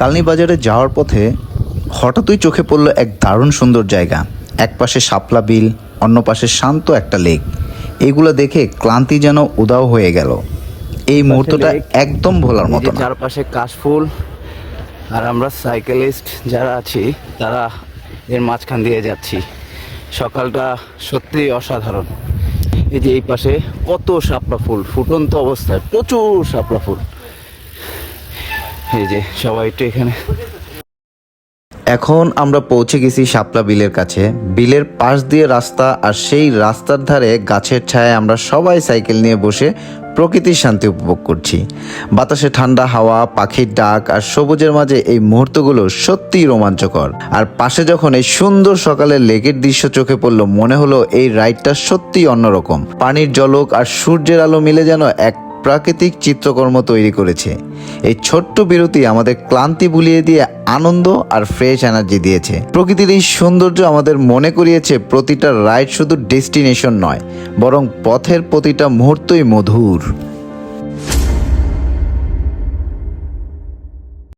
কালনি বাজারে যাওয়ার পথে হঠাৎই চোখে পড়ল এক দারুণ সুন্দর জায়গা। এক পাশে শাপলা বিল অন্য পাশে শান্ত একটা লেক। এগুলো দেখে ক্লান্তি যেন উদাও হয়ে গেল। এই মুহূর্তটা একদম ভোলার মতো চারপাশে কাশফুল আর আমরা সাইকেলিস্ট যারা আছি তারা এর মাঝখান দিয়ে যাচ্ছি। সকালটা সত্যি অসাধারণ। এই যে এই পাশে কত শাপলা ফুল ফুটন্ত অবস্থায় প্রচুর শাপলা ফুল। এই যে সবাই একটু এখানে। এখন আমরা পৌঁছে গেছি শাপলা বিলের কাছে। বিলের পাশ দিয়ে রাস্তা আর সেই রাস্তার ধারে গাছের ছায়ায় আমরা সবাই সাইকেল নিয়ে বসে প্রকৃতির শান্তি উপভোগ করছি। বাতাসে ঠান্ডা হাওয়া, পাখির ডাক আর সবুজের মাঝে এই মুহূর্তগুলো সত্যিই রোমাঞ্চকর। আর পাশে যখন এই সুন্দর সকালের লেকের দৃশ্য চোখে পড়ল, মনে হলো এই রাইডটা সত্যিই অন্যরকম। পানির জলক আর সূর্যের আলো মিলে যেন এক প্রাকৃতিক চিত্রকর্ম তৈরি করেছে। এই ছোট্ট বিরতি আমাদের ক্লান্তি ভুলিয়ে দিয়ে আনন্দ আর ফ্রেশ এনার্জি দিয়েছে। প্রকৃতির এই সৌন্দর্য আমাদের মনে করিয়েছে প্রতিটা রাইড শুধু ডেস্টিনেশন নয়, বরং পথের প্রতিটা মুহূর্তই মধুর।